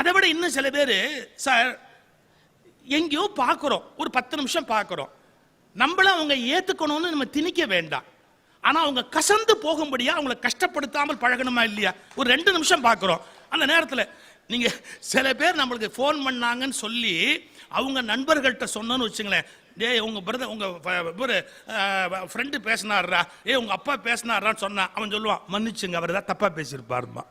அதை விட இன்னும் சில பேர் சார் எங்கேயோ பார்க்குறோம். ஒரு பத்து நிமிஷம் பார்க்குறோம். நம்மள அவங்க ஏற்றுக்கணும்னு நம்ம திணிக்க வேண்டாம். ஆனால் அவங்க கசந்து போகும்படியா அவங்கள கஷ்டப்படுத்தாமல் பழகணுமா இல்லையா? ஒரு ரெண்டு நிமிஷம் பார்க்குறோம். அந்த நேரத்தில் நீங்கள் சில பேர் நம்மளுக்கு ஃபோன் பண்ணாங்கன்னு சொல்லி அவங்க நண்பர்கள்ட்ட சொன்னோன்னு வச்சுங்களேன். டே உங்கள் பிரதர் உங்கள் ஒரு ஃப்ரெண்டு பேசினாருடா ஏ உங்கள் அப்பா பேசினாரான்னு சொன்னான் அவன் சொல்லுவான் மன்னிச்சுங்க அவர் தான் தப்பாக பேசியிருப்பாருமா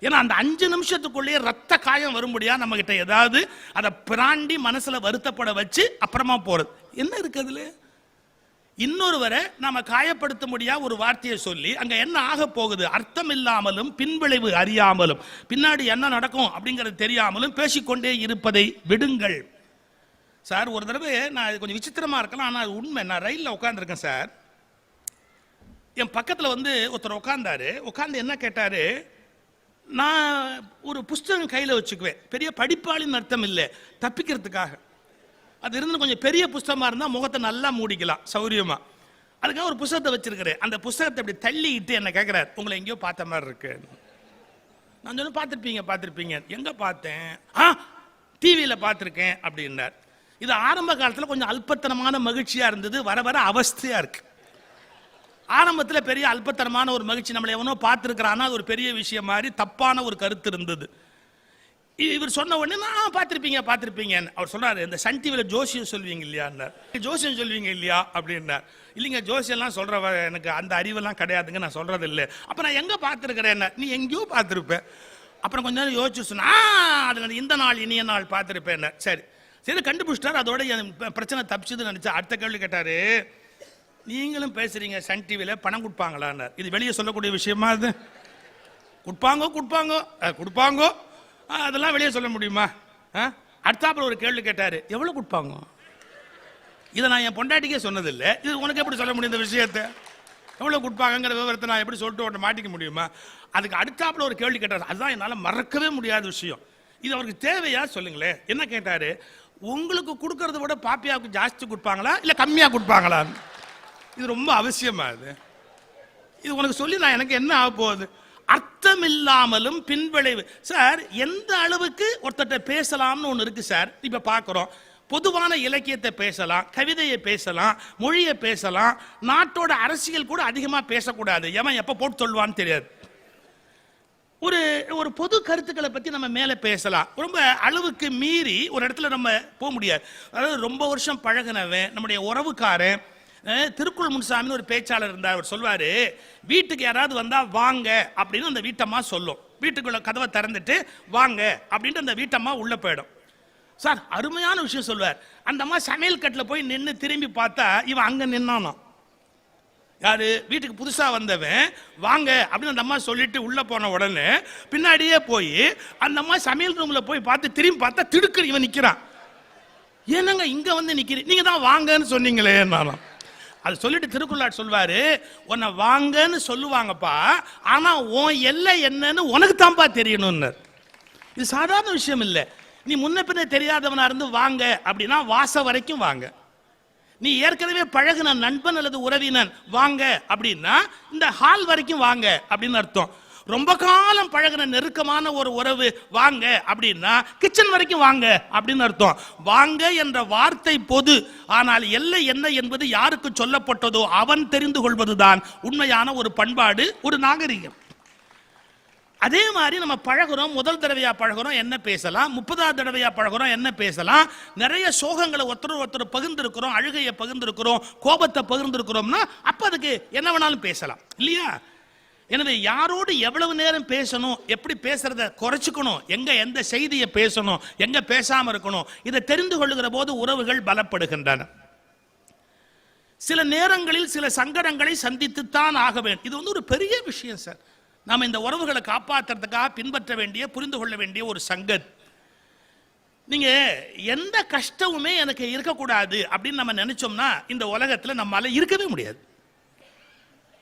ஏன்னா அந்த அஞ்சு நிமிஷத்துக்குள்ளேயே ரத்த காயம் வரும்படியா நம்ம கிட்ட ஏதாவது அதை பிராண்டி மனசுல வருத்தப்பட வச்சு அப்புறமா போறது. என்ன இருக்கு அதுல? இன்னொருவரை நாம காயப்படுத்த முடியா ஒரு வார்த்தையை சொல்லி அங்க என்ன ஆக போகுது? அர்த்தம் இல்லாமலும் பின்விளைவு அறியாமலும். பின்னாடி என்ன நடக்கும் அப்படிங்கிறது தெரியாமலும் பேசிக்கொண்டே இருப்பதை விடுங்கள். சார் ஒரு தடவை நான் இது கொஞ்சம் விசித்திரமா இருக்கலாம் ஆனால் அது உண்மை. நான் ரயிலில் உட்காந்துருக்கேன் சார். என் பக்கத்தில் வந்து ஒருத்தர் உட்காந்தாரு உட்காந்து என்ன கேட்டாரு? நான் ஒரு புஸ்தகம் கையில் வச்சுக்குவேன். பெரிய படிப்பாளின்னு அர்த்தம் இல்லை. தப்பிக்கிறதுக்காக. அது இருந்து கொஞ்சம் பெரிய புஸ்தகமாக இருந்தால் முகத்தை நல்லா மூடிக்கலாம் சௌரியமாக அதுக்காக ஒரு புஸ்தகத்தை வச்சிருக்கிறேன். அந்த புஸ்தகத்தை அப்படி தள்ளிட்டு என்ன கேட்குறாரு உங்களை எங்கேயோ பார்த்த மாதிரி இருக்கு. நான் சொன்ன பார்த்துருப்பீங்க பார்த்துருப்பீங்க. எங்கே பார்த்தேன்? ஆ டிவியில் பார்த்துருக்கேன். அப்படின்னார். இது ஆரம்ப காலத்தில் கொஞ்சம் அல்பத்தனமான மகிழ்ச்சியாக இருந்தது. வர வர அவஸ்தையாக இருக்குது ஆரம்பத்தில் பெரிய அல்பத்தனமான ஒரு மகிழ்ச்சி நம்மளை எவனோ பார்த்துருக்கிறான்னா அது ஒரு பெரிய விஷயம் மாதிரி தப்பான ஒரு கருத்து இருந்தது. இவர் சொன்ன உடனே நான் பார்த்துருப்பீங்க பார்த்துருப்பீங்க அவர் சொன்னார் இந்த சன் டிவியில் ஜோசியம் சொல்வீங்க இல்லையான்னார். ஜோசியம் சொல்வீங்க இல்லையா? அப்படின்னார். இல்லைங்க ஜோசியம்லாம் சொல்கிற எனக்கு அந்த அறிவெல்லாம் கிடையாதுங்க நான் சொல்கிறது இல்லை அப்போ நான் எங்கே பார்த்துருக்கிறேன் நீ எங்கேயோ பார்த்துருப்பேன் அப்புறம் கொஞ்ச நேரம் யோசிச்சு சொன்னா "ஆ, அது இந்த நாள் இனிய நாள் பார்த்துருப்பேன் சரி. சரி கண்டுபிடிச்சிட்டார். அதோட என் பிரச்சனை தப்பிச்சதுன்னு நினச்சா அடுத்த கேள்வி கேட்டார் நீங்களும் பேசுறீங்க சன் டிவியில் பணம் கொடுப்பாங்களான்னார் இது வெளியே சொல்லக்கூடிய விஷயமா அது? கொடுப்பாங்கோ கொடுப்பாங்கோ கொடுப்பாங்கோ. அதெல்லாம் வெளியே சொல்ல முடியுமா? அடுத்தாப்புல ஒரு கேள்வி கேட்டாரு எவ்வளோ கொடுப்பாங்க? இதை நான் என் பொண்டாட்டிக்கே சொன்னதில்லை. இது உனக்கு எப்படி சொல்ல முடியும் இந்த விஷயத்தை? எவ்வளோ கொடுப்பாங்கங்கிற விவரத்தை நான் எப்படி சொல்லிட்டு உன்னை மாட்டிக்க முடியுமா? அதுக்கு அடுத்தாப்புல ஒரு கேள்வி கேட்டார். அதுதான் என்னால் மறக்கவே முடியாத விஷயம். இது அவருக்கு தேவையா? சொல்லுங்களேன். என்ன கேட்டார்? உங்களுக்கு கொடுக்கறத விட பாப்பியாவுக்கு ஜாஸ்தி கொடுப்பாங்களா? இல்லை கம்மியாக கொடுப்பாங்களா இது ரொம்ப அவசியமா இது? இது உனக்கு சொல்லி நான் எனக்கு என்ன ஆக போகுது? அர்த்தம் இல்லாமலும் பின்விளைவு. சார் எந்த அளவுக்கு ஒருத்தட்ட பேசலாம்னு ஒன்று இருக்கு சார்? இப்போ பார்க்குறோம் பொதுவான இலக்கியத்தை பேசலாம் கவிதையை பேசலாம் மொழியை பேசலாம். நாட்டோட அரசியல் கூட அதிகமாக பேசக்கூடாது. எவன் எப்போ போட்டு சொல்லுவான்னு தெரியாது. ஒரு ஒரு பொது கருத்துக்களை பற்றி நம்ம மேலே பேசலாம். ரொம்ப அளவுக்கு மீறி ஒரு இடத்துல நம்ம போக முடியாது. அதாவது ரொம்ப வருஷம் பழகினவன் நம்முடைய உறவுக்காரன் திருக்குள் முன்சாமின்னு ஒரு பேச்சாளர் இருந்தார் அவர் சொல்வார் வீட்டுக்கு யாராவது வந்தால் வாங்க அப்படின்னு அந்த வீட்டம்மா சொல்லும். வீட்டுக்குள்ள கதவை திறந்துட்டு வாங்க அப்படின்ட்டு அந்த வீட்டம்மா உள்ளே போயிடும். சார் அருமையான விஷயம் சொல்வார். அந்த அம்மா சமையல் கட்டில் போய் நின்று திரும்பி பார்த்தா இவன் அங்கே நின்னானாம். யார்? வீட்டுக்கு புதுசாக வந்தவன். வாங்க அப்படின்னு அந்த அம்மா சொல்லிட்டு உள்ளே போன உடனே பின்னாடியே போய் அந்த அம்மா சமையல் ரூமில் போய் பார்த்து திரும்பி பார்த்தா திடுக்கு இவன் நிற்கிறான் என்னங்க இங்கே வந்து நிக்கிறீங்க நீங்கள் தான் வாங்கன்னு சொன்னீங்களே நானும் அது சொல்லிட்டு திருக்குள்ளாட் சொல்வாரு உன்னை வாங்கன்னு சொல்லுவாங்கப்பா ஆனா உன் எல்லை என்னன்னு உனக்கு தான்ப்பா தெரியணும்னர். இது சாதாரண விஷயம் இல்லை. நீ முன்ன பின்ன தெரியாதவனா இருந்து வாங்க அப்படின்னா வாச வரைக்கும் வாங்க. நீ ஏற்கனவே பழகுன நண்பன் அல்லது உறவினன் வாங்க அப்படின்னா இந்த ஹால் வரைக்கும் வாங்க அப்படின்னு அர்த்தம். ரொம்ப காலம் பழகுன நெருக்கமான ஒரு உறவு வாங்க அப்படின்னா கிச்சன் வரைக்கும் வாங்க அப்படின்னு அர்த்தம். வாங்க என்ற வார்த்தை பொது ஆனால் எல்லை என்ன என்பது யாருக்கு சொல்லப்பட்டதோ அவன் தெரிந்து கொள்வதுதான் உண்மையான ஒரு பண்பாடு ஒரு நாகரிகம். அதே மாதிரி நம்ம பழகுறோம் முதல் தடவையா பழகுறோம் என்ன பேசலாம்? முப்பதாவது தடவையா பழகுறோம் என்ன பேசலாம்? நிறைய சோகங்களை ஒருத்தர் ஒருத்தர் பகிர்ந்துருக்கிறோம் அழுகையை பகிர்ந்துருக்கிறோம் கோபத்தை பகிர்ந்துருக்கிறோம்னா அப்போ அதுக்கு என்ன வேணாலும் பேசலாம். இல்லையா? எனவே யாரோடு எவ்வளவு நேரம் பேசணும் எப்படி பேசுறத குறைச்சிக்கணும் எங்க எந்த செய்தியை பேசணும் எங்க பேசாம இருக்கணும் இதை தெரிந்து கொள்ளுகிற போது உறவுகள் பலப்படுகின்றன. சில நேரங்களில் சில சங்கடங்களை சந்தித்துத்தான் ஆக வேண்டும். இது வந்து ஒரு பெரிய விஷயம் சார். நாம் இந்த உறவுகளை காப்பாற்றுறதுக்காக பின்பற்ற வேண்டிய புரிந்து கொள்ள வேண்டிய ஒரு சங்கத். நீங்க எந்த கஷ்டமுமே எனக்கு இருக்கக்கூடாது அப்படின்னு நம்ம நினைச்சோம்னா இந்த உலகத்தில் நம்மளால் இருக்கவே முடியாது.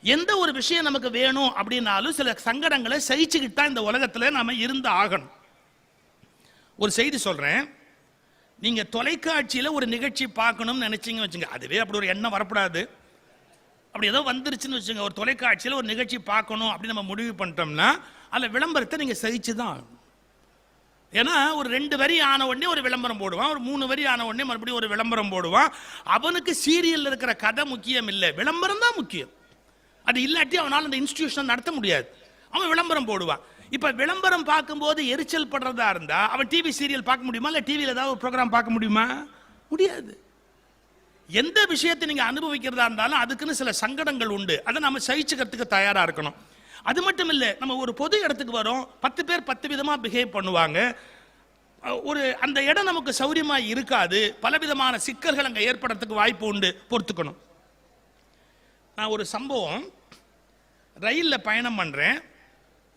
எந்த ஒரு விஷயம் நமக்கு வேணும் அப்படின்னாலும் சில சங்கடங்களை சகிச்சுக்கிட்டு தான் இந்த உலகத்தில் நம்ம இருந்து ஆகணும். ஒரு செய்தி சொல்கிறேன் நீங்கள் தொலைக்காட்சியில் ஒரு நிகழ்ச்சி பார்க்கணும்னு நினச்சிங்க வச்சுங்க அதுவே அப்படி ஒரு எண்ணம் வரக்கூடாது அப்படி ஏதோ வந்துருச்சுன்னு வச்சுங்க ஒரு தொலைக்காட்சியில் ஒரு நிகழ்ச்சி பார்க்கணும் அப்படின்னு நம்ம முடிவு பண்ணிட்டோம்னா அதில் விளம்பரத்தை நீங்கள் சகிச்சு தான் ஆகணும். ஏன்னா ஒரு ரெண்டு வரி ஆன உடனே ஒரு விளம்பரம் போடுவான் ஒரு மூணு வரி ஆன உடனே மறுபடியும் ஒரு விளம்பரம் போடுவான். அவனுக்கு சீரியலில் இருக்கிற கதை முக்கியம் இல்லை விளம்பரம் தான் முக்கியம். அது இல்லாட்டி அவனால் அந்த இன்ஸ்டியூஷனை நடத்த முடியாது. அவன் விளம்பரம் போடுவான். இப்போ விளம்பரம் பார்க்கும்போது எரிச்சல் படுறதா இருந்தா அவன் டிவி சீரியல் பார்க்க முடியுமா? இல்லை டிவியில் ஏதாவது ஒரு ப்ரோக்ராம் பார்க்க முடியுமா? முடியாது. எந்த விஷயத்தை நீங்கள் அனுபவிக்கிறதா இருந்தாலும் அதுக்குன்னு சில சங்கடங்கள் உண்டு. அதை நம்ம சகிச்சுக்கிறதுக்கு தயாராக இருக்கணும். அது மட்டும் இல்லை நம்ம ஒரு பொது இடத்துக்கு வரோம் பத்து பேர் பத்து விதமாக பிஹேவ் பண்ணுவாங்க. ஒரு அந்த இடம் நமக்கு சௌரியமாக இருக்காது. பலவிதமான சிக்கல்கள் அங்கே ஏற்படுறதுக்கு வாய்ப்பு உண்டு. பொறுத்துக்கணும். நான் ஒரு சம்பவம் ரயிலில் பயணம் பண்ணுறேன்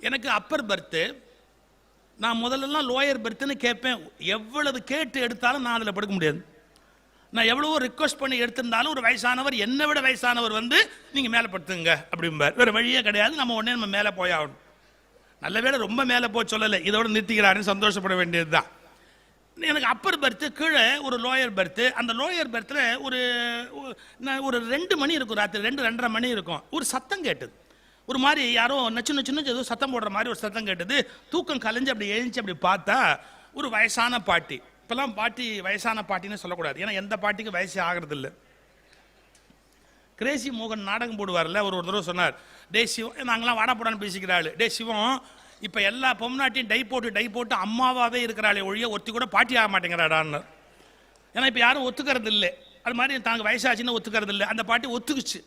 எனக்கு அப்பர் பர்த்து நான் முதல்லலாம் லோயர் பர்த்துன்னு கேட்பேன். எவ்வளவு கேட்டு எடுத்தாலும் நான் அதில் படுக்க முடியாது. நான் எவ்வளவோ ரிக்வஸ்ட் பண்ணி எடுத்திருந்தாலும் ஒரு வயசானவர் என்னை விட வயசானவர் வந்து நீங்கள் மேலே படுத்துங்க அப்படிம்பார். வேறு வழியே கிடையாது. நம்ம உடனே நம்ம மேலே போயாகணும் நல்ல வேளை ரொம்ப மேலே போய் சொல்லலை. இதோட நிறுத்திக்கிறாருன்னு சந்தோஷப்பட வேண்டியது தான் எனக்கு அப்பர் பர்த்து கீழே ஒரு லோயர் பர்த்து அந்த லோயர் பர்த்தில் ஒரு நான் ஒரு ரெண்டு மணி இருக்கும். ராத்திரி ரெண்டு ரெண்டரை மணி இருக்கும். ஒரு சத்தம் கேட்டது. ஒரு மாதிரி யாரோ நச்சு நச்சு நச்சு ஏதோ சத்தம் போடுற மாதிரி ஒரு சத்தம் கேட்டது. தூக்கம் கலைஞ்சு அப்படி எழுந்துச்சு அப்படி பார்த்தா ஒரு வயசான பாட்டி. இப்போல்லாம் பாட்டி வயசான பாட்டின்னு சொல்லக்கூடாது. ஏன்னா எந்த பாட்டிக்கும் வயசு ஆகிறது இல்லை கிரேசி மோகன் நாடகம் போடுவார்ல அவர் ஒரு தடவை சொன்னார். டே சிவம் நாங்களாம் வாடா போடான்னு பேசிக்கிறாள் டே சிவம் இப்போ எல்லா பொம்நாட்டியும் டை போட்டு டை போட்டு அம்மாவாகவே இருக்கிறாளே ஒழிய ஒருத்தி கூட பாட்டி ஆக மாட்டேங்கிறாடான்னு. ஏன்னா இப்போ யாரும் ஒத்துக்கிறது இல்லை அது மாதிரி தாங்க வயசாச்சுன்னு ஒத்துக்கிறது இல்லை அந்த பாட்டி ஒத்துக்குச்சு.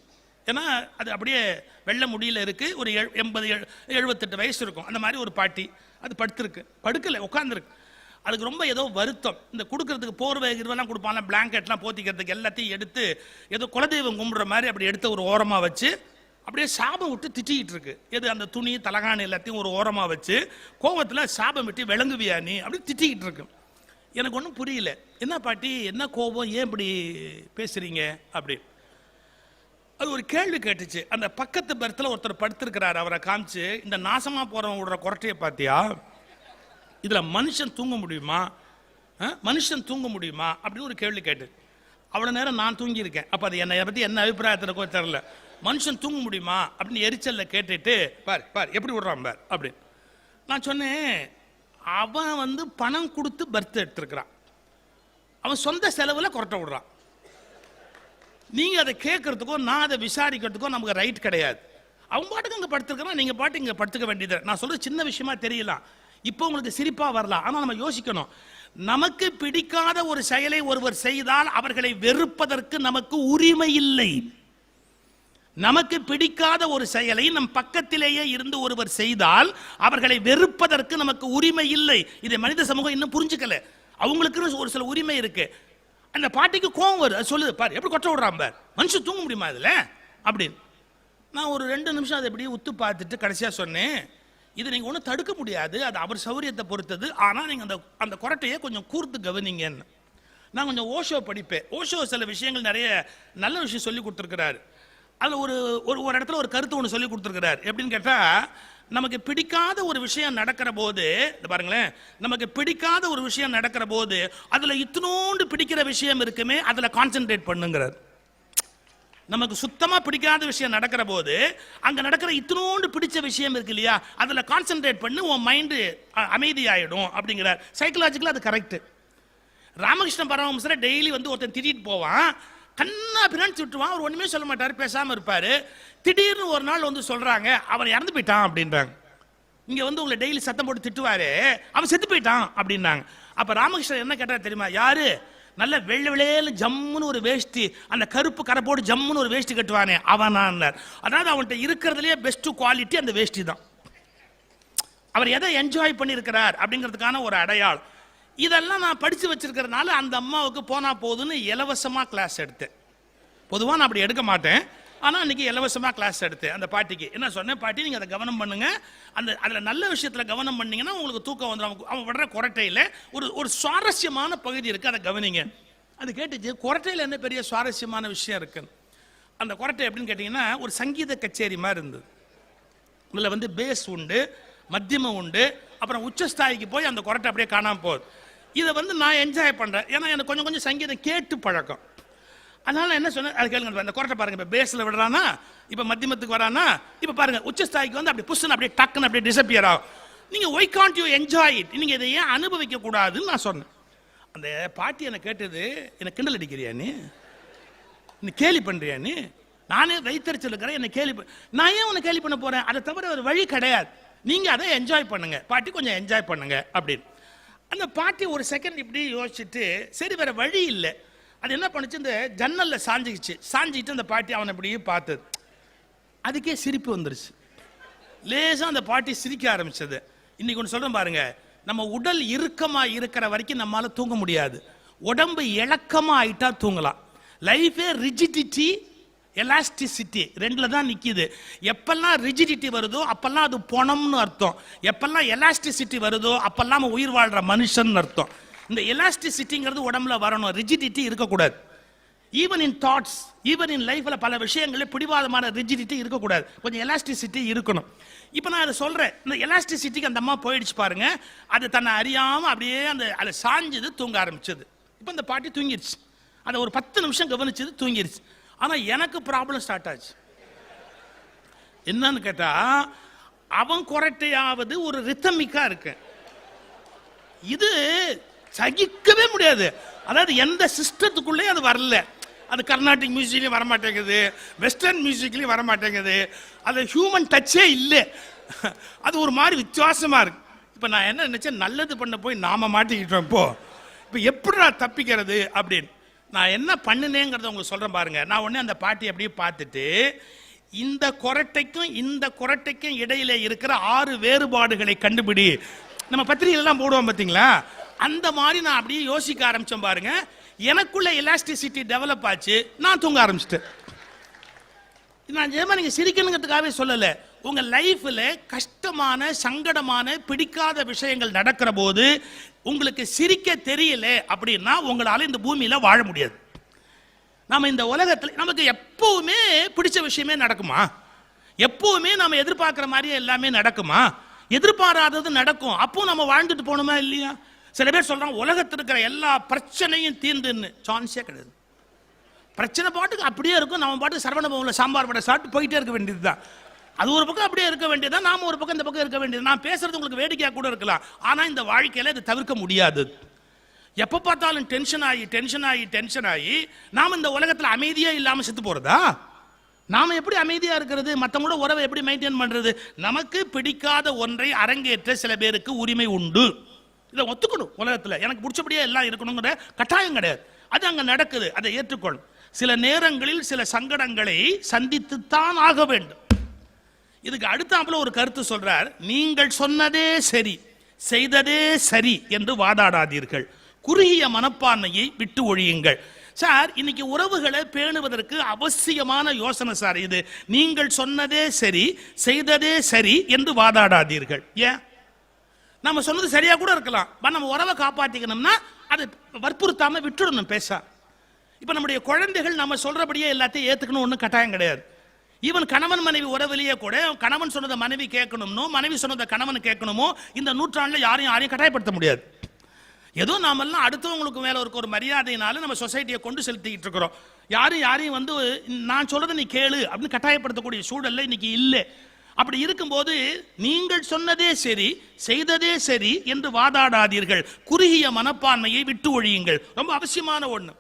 ஏன்னா அது அப்படியே வெள்ள முடியல இருக்குது ஒரு எழு- எண்பது எழு- எழுபத்தெட்டு வயசு இருக்கும். அந்த மாதிரி ஒரு பாட்டி. அது படுத்திருக்கு. படுக்கலை உட்காந்துருக்கு அதுக்கு ரொம்ப ஏதோ வருத்தம். இந்த கொடுக்கறதுக்கு போர்வை இருவெல்லாம் கொடுப்பாங்க பிளாங்கெட்லாம் போத்திக்கிறதுக்கு எல்லாத்தையும் எடுத்து ஏதோ குலதெய்வம் கும்பிட்ற மாதிரி அப்படி எடுத்து ஒரு ஓரமாக வச்சு அப்படியே சாபம் விட்டு திட்டிக்கிட்டு இருக்கு. எது அந்த துணி தலகாணி எல்லாத்தையும் ஒரு ஓரமாக வச்சு கோவத்தில் சாபம் விட்டு விளங்குவியா நீ? அப்படி திட்டிக்கிட்டு இருக்கு. எனக்கு ஒன்றும் புரியல. என்ன பாட்டி? என்ன கோபம்? ஏன் இப்படி பேசுறீங்க? அப்படின்னு அது ஒரு கேள்வி கேட்டுச்சு. அந்த பக்கத்து பர்த்தில் ஒருத்தர் படுத்திருக்கிறார். அவரை காமிச்சு இந்த நாசமாக போறவன் விடுற குரட்டையை பார்த்தியா இதில் மனுஷன் தூங்க முடியுமா? மனுஷன் தூங்க முடியுமா? அப்படின்னு ஒரு கேள்வி கேட்டு. அவ்வளோ நேரம் நான் தூங்கியிருக்கேன். அப்போ அது என்னை பற்றி என்ன அபிப்பிராயத்தில் இருக்கோ தெரில மனுஷன் தூங்க முடியுமா? அப்படின்னு எரிச்சலில் கேட்டுட்டு பார் பார் எப்படி விடுறான் பார்? அப்படின்னு. நான் சொன்னேன் அவன் வந்து பணம் கொடுத்து பர்த் எடுத்திருக்கிறான். அவன் சொந்த செலவில் குரட்டை விடுறான். நீங்கள் அதை கேட்குறதுக்கோ நான் அதை விசாரிக்கிறதுக்கோ நமக்கு ரைட் கிடையாது. அவங்க பாட்டுக்கு அங்கே படுத்துருக்கா நீங்கள் பாட்டு இங்கே படுத்துக்க வேண்டியது. நான் சொல்கிறது சின்ன விஷயமா தெரியலாம் இப்போ உங்களுக்கு சிரிப்பாக வரலாம் ஆனால் நம்ம யோசிக்கணும். நமக்கு பிடிக்காத ஒரு செயலை ஒருவர் செய்தால் அவர்களை வெறுப்பதற்கு நமக்கு உரிமை இல்லை. நமக்கு பிடிக்காத ஒரு செயலை நம் பக்கத்திலேயே இருந்து ஒருவர் செய்தால் அவர்களை வெறுப்பதற்கு நமக்கு உரிமை இல்லை. இதை மனித சமூகம் இன்னும் புரிஞ்சுக்கல. அவங்களுக்குன்னு ஒரு சில உரிமை இருக்கு. அந்த பாட்டிக்கு கோவம் வருது. அது சொல்லுது பாரு எப்படி கொட்ட விடுறான் பார்? மனுஷன் தூங்க முடியுமா இதில்? அப்படின்னு. நான் ஒரு ரெண்டு நிமிஷம் அதை எப்படி உத்து பார்த்துட்டு கடைசியாக சொன்னேன் இது நீங்கள் ஒன்றும் தடுக்க முடியாது. அது அவர் சௌரியத்தை பொறுத்தது. ஆனால் நீங்கள் அந்த அந்த கொரட்டையை கொஞ்சம் கூர்த்து கவனிங்கன்னு. நான் கொஞ்சம் ஓஷோ படிப்பேன். ஓஷோ சில விஷயங்கள் நிறைய நல்ல விஷயம் சொல்லி கொடுத்துருக்கிறாரு. அதில் ஒரு ஒரு ஒரு இடத்துல ஒரு கருத்து ஒன்று சொல்லி கொடுத்துருக்கிறார். எப்படின்னு கேட்டால் நமக்கு பிடிக்காத ஒரு விஷயம் நடக்கிற போது இந்த பாருங்களேன் நமக்கு பிடிக்காத ஒரு விஷயம் நடக்கிற போது அதில் இத்தினோண்டு பிடிக்கிற விஷயம் இருக்குமே அதில் கான்சென்ட்ரேட் பண்ணுங்கிறார். நமக்கு சுத்தமாக பிடிக்காத விஷயம் நடக்கிற போது அங்கே நடக்கிற இத்தினோண்டு பிடிச்ச விஷயம் இருக்கு இல்லையா அதில் கான்சென்ட்ரேட் பண்ணி உன் மைண்டு அமைதியாயிடும் அப்படிங்கிறார். சைக்கலாஜிக்கலாக அது கரெக்ட் ராமகிருஷ்ண பரமஹம்சரை டெய்லி வந்து ஒருத்தன் திட்டிட்டு போவான். கண்ணா பின்னாடி விட்டுருவான் அவர் ஒன்றுமே சொல்ல மாட்டார் பேசாமல் இருப்பார். திடீர்னு ஒரு நாள் வந்து சொல்கிறாங்க அவன் இறந்து போயிட்டான் அப்படின்றாங்க. இங்கே வந்து உங்களை டெய்லி சத்தம் போட்டு திட்டுவாரு. அவன் செத்து போயிட்டான் அப்படின்னாங்க அப்போ ராமகிருஷ்ணன் என்ன கேட்டார் தெரியுமா? யாரு? நல்ல வெள்ளை வெள்ளையில ஜம்முன்னு ஒரு வேஷ்டி அந்த கருப்பு கரை போட்டு ஜம்முன்னு ஒரு வேஷ்டி கட்டுவானே அவனான்னார். அதாவது அவன்கிட்ட இருக்கிறதுலே பெஸ்ட் குவாலிட்டி அந்த வேஷ்டி தான். அவர் எதை என்ஜாய் பண்ணியிருக்கிறார் அப்படிங்கிறதுக்கான ஒரு அடையாளம். இதெல்லாம் நான் படித்து வச்சிருக்கிறதுனால அந்த அம்மாவுக்கு போனால் போதுன்னு இலவசமாக கிளாஸ் எடுத்தேன். பொதுவாக நான் அப்படி எடுக்க மாட்டேன். ஆனால் அன்றைக்கி இலவசமாக கிளாஸ் எடுத்தேன். அந்த பாட்டிக்கு. என்ன சொன்னேன்? பாட்டி நீங்கள் அதை கவனம் பண்ணுங்கள் அந்த அதில் நல்ல விஷயத்தில் கவனம் பண்ணிங்கன்னா உங்களுக்கு தூக்கம் வந்துடும் அவன் அவன் விடுற குரட்டையில் ஒரு ஒரு சுவாரஸ்யமான பகுதி இருக்குது அதை கவனிங்க. அது கேட்டுச்சு குரட்டையில் என்ன பெரிய சுவாரஸ்யமான விஷயம் இருக்குன்னு. அந்த குரட்டை எப்படின்னு கேட்டிங்கன்னா ஒரு சங்கீத கச்சேரி மாதிரி இருந்தது. இதில் வந்து பேஸ் உண்டு மத்தியமம் உண்டு அப்புறம் உச்சஸ்தாய்க்கு போய் அந்த குரட்டை அப்படியே காணாமல் போகுது. இதை வந்து நான் என்ஜாய் பண்ணுறேன் ஏன்னா எனக்கு கொஞ்சம் கொஞ்சம் சங்கீதம் கேட்டு பழக்கம். அதனால என்ன சொன்னேன்? அது கேளுங்க அந்த குரட்டை பாருங்க. இப்போ பேஸில் விடுறானா? இப்போ மத்தியமத்துக்கு வரானா? இப்போ பாருங்க உச்சஸ்தாய்க்கு வந்து அப்படி புஷ்ஷன் அப்படியே டக்குன்னு அப்படியே டிசப்பியர் ஆகும். நீங்கள் why can't you enjoy it நீங்கள் இதை ஏன் அனுபவிக்க கூடாதுன்னு நான் சொன்னேன். அந்த பாட்டி என்னை கேட்டது என்னை கிண்டல் அடிக்கிறியா நீ? நீ கேலி பண்ணுறியா நீ? நானே வைத்தறிச்சல் இருக்கிறேன் என்னை கேலி நான் ஏன் உன்னை கேலி பண்ண போகிறேன் அதை தவிர ஒரு வழி கிடையாது. நீங்கள் அதை என்ஜாய் பண்ணுங்கள் பாட்டி கொஞ்சம் என்ஜாய் பண்ணுங்கள் அப்படின்னு. அந்த பாட்டி ஒரு செகண்ட் இப்படி யோசிச்சுட்டு சரி வேறு வழி இல்லை. அது என்ன பண்ணுச்சு? இந்த ஜன்னலில் சாஞ்சிக்கிச்சு. சாஞ்சிக்கிட்டு அந்த பாட்டி அவனை இப்படியே பார்த்தது. அதுக்கே சிரிப்பு வந்துருச்சு. லேசாக அந்த பாட்டி சிரிக்க ஆரம்பிச்சது. இன்னைக்கு ஒன்று சொல்கிறேன் பாருங்க. நம்ம உடல் இறுக்கமாக இருக்கிற வரைக்கும் நம்மளால் தூங்க முடியாது. உடம்பு இளக்கமா ஆகிட்டா தூங்கலாம். லைஃபே ரிஜிடிட்டி எலாஸ்டிசிட்டி ரெண்டில் தான் நிற்கிது எப்பெல்லாம் ரிஜிடிட்டி வருதோ அப்பெல்லாம் அது பணம்னு அர்த்தம். எப்பெல்லாம் எலாஸ்டிசிட்டி வருதோ அப்பெல்லாம் உயிர் வாழ்ற மனுஷன் அர்த்தம். இந்த எலாஸ்டிசிட்டிங்கிறது உடம்புல வரணும். ரிஜிடிட்டி இருக்கக்கூடாது. Even in thoughts even in லைஃப்பில் பல விஷயங்களில் பிடிவாதமான ரிஜிடிட்டி இருக்கக்கூடாது. கொஞ்சம் எலாஸ்டிசிட்டி இருக்கணும். இப்போ நான் அதை சொல்கிறேன் இந்த எலாஸ்டிசிட்டிக்கு அந்த அம்மா போயிடுச்சு பாருங்க. அது தன்னை அறியாமல் அப்படியே அந்த அதை சாஞ்சது தூங்க ஆரம்பிச்சது. இப்போ இந்த பாட்டி தூங்கிடுச்சு. அதை ஒரு பத்து நிமிஷம் கவனிச்சது தூங்கிடுச்சு. ஆனால் எனக்கு ப்ராப்ளம் ஸ்டார்ட் ஆச்சு. என்னன்னு கேட்டால் அவன் குரட்டையாவது ஒரு ரித்தமிக்காக இருக்கு. இது சகிக்கவே முடியாது. அதாவது எந்த சிஸ்டத்துக்குள்ளேயும் அது வரல. அது கர்நாடிக் மியூசிக்லேயும் வர மாட்டேங்குது வெஸ்டர்ன் மியூசிக்லேயும் வர மாட்டேங்குது அது ஹியூமன் டச்சே இல்லை. அது ஒரு மாதிரி வித்தியாசமாக இருக்கு. இப்போ நான் என்ன நினைச்சேன் நல்லது பண்ண போய் நாம மாட்டிக்கிட்டோம் இப்போ இப்போ எப்படி நான் தப்பிக்கிறது அப்படின்னு. நான் என்ன பண்ணினேங்கிறத உங்களுக்கு சொல்கிறேன் பாருங்கள் நான் உடனே அந்த பாட்டி அப்படியே பார்த்துட்டு இந்த குரட்டைக்கும் இந்த குரட்டைக்கும் இடையில இருக்கிற ஆறு வேறுபாடுகளை கண்டுபிடி. நம்ம பத்திரிகைலாம் போடுவோம் பார்த்தீங்களா அந்த மாதிரி நான் அப்படியே யோசிக்க ஆரம்பித்தோம் பாருங்க. எனக்குள்ள எலாஸ்டிசிட்டி டெவலப் ஆச்சு. நான் தூங்க ஆரம்பிச்சிட்டேன். நான் ஜெயமா நீங்கள் சிரிக்கணுங்கிறதுக்காகவே சொல்லலை. உங்கள் லைஃப்பில் கஷ்டமான சங்கடமான பிடிக்காத விஷயங்கள் நடக்கிற போது உங்களுக்கு சிரிக்க தெரியல அப்படின்னா உங்களால் இந்த பூமியில் வாழ முடியாது. நம்ம இந்த உலகத்தில் நமக்கு எப்பவுமே பிடிச்ச விஷயமே நடக்குமா? எப்பவுமே நம்ம எதிர்பார்க்குற மாதிரியே எல்லாமே நடக்குமா? எதிர்பாராதது நடக்கும். அப்போ நம்ம வாழ்ந்துட்டு போகணுமா இல்லையா? சில பேர் சொல்கிறாங்க உலகத்தில் இருக்கிற எல்லா பிரச்சனையும் தீர்ந்துன்னு. சான்ஸே கிடையாது. பிரச்சனை பாட்டுக்கு அப்படியே இருக்கும். நம்ம பாட்டுக்கு சரவண பவனில் சாம்பார் வடை சாப்பிட்டு போயிட்டே இருக்க வேண்டியது தான் அது ஒரு பக்கம் அப்படியே இருக்க வேண்டியது நாம் நாம ஒரு பக்கம் இந்த பக்கம் இருக்க வேண்டியது. நான் பேசுறது உங்களுக்கு வேடிக்கையாக கூட இருக்கலாம். ஆனால் இந்த வாழ்க்கையில இது தவிர்க்க முடியாது. எப்போ பார்த்தாலும் டென்ஷன் ஆகி டென்ஷன் ஆகி டென்ஷன் ஆகி நாம் இந்த உலகத்தில் அமைதியாக இல்லாமல் செத்து போகிறதா நாம் எப்படி அமைதியாக இருக்கிறது? மற்றவங்களோட உறவை எப்படி மெயின்டைன் பண்ணுறது நமக்கு பிடிக்காத ஒன்றை அரங்கேற்ற சில பேருக்கு உரிமை உண்டு. இதை ஒத்துக்கணும் உலகத்தில். எனக்கு பிடிச்சபடியே எல்லாம் இருக்கணுங்கிற கட்டாயம் கிடையாது. அது அங்கே நடக்குது. அதை ஏற்றுக்கொள்ளும் சில நேரங்களில் சில சங்கடங்களை சந்தித்துத்தான் ஆக வேண்டும். இதுக்கு அடுத்தாப்புல ஒரு கருத்து சொல்றார் நீங்கள் சொன்னதே சரி செய்ததே சரி என்று வாதாடாதீர்கள். குறுகிய மனப்பான்மையை விட்டு ஒழியுங்கள். சார் இன்னைக்கு உறவுகளை பேணுவதற்கு அவசியமான யோசனை சார் இது. நீங்கள் சொன்னதே சரி செய்ததே சரி என்று வாதாடாதீர்கள். ஏன்? நம்ம சொன்னது சரியா கூட இருக்கலாம். நம்ம உறவை காப்பாற்றிக்கணும்னா அதை வற்புறுத்தாம விட்டுடணும் பேச. இப்போ நம்முடைய குழந்தைகள் நம்ம சொல்றபடியே எல்லாத்தையும் ஏத்துக்கணும் ஒன்றும் கட்டாயம் கிடையாது. ஈவன் கணவன் மனைவி உறவிலேயே கூட கணவன் சொன்னதை மனைவி கேட்கணும்னோ மனைவி சொன்னதை கணவன் கேட்கணுமோ இந்த நூற்றாண்டில் யாரையும் யாரையும் கட்டாயப்படுத்த முடியாது. ஏதோ நாமெல்லாம் அடுத்தவங்களுக்கு மேலே இருக்க ஒரு மரியாதையினால நம்ம சொசைட்டியை கொண்டு செலுத்திக்கிட்டு இருக்கிறோம். யாரும் யாரையும் வந்து நான் சொல்றதை நீ கேளு அப்படின்னு கட்டாயப்படுத்தக்கூடிய சூழல்ல இன்னைக்கு இல்லை. அப்படி இருக்கும்போது நீங்கள் சொன்னதே சரி செய்ததே சரி என்று வாதாடாதீர்கள். குறுகிய மனப்பான்மையை விட்டு ஒழியுங்கள். ரொம்ப அவசியமான ஒன்று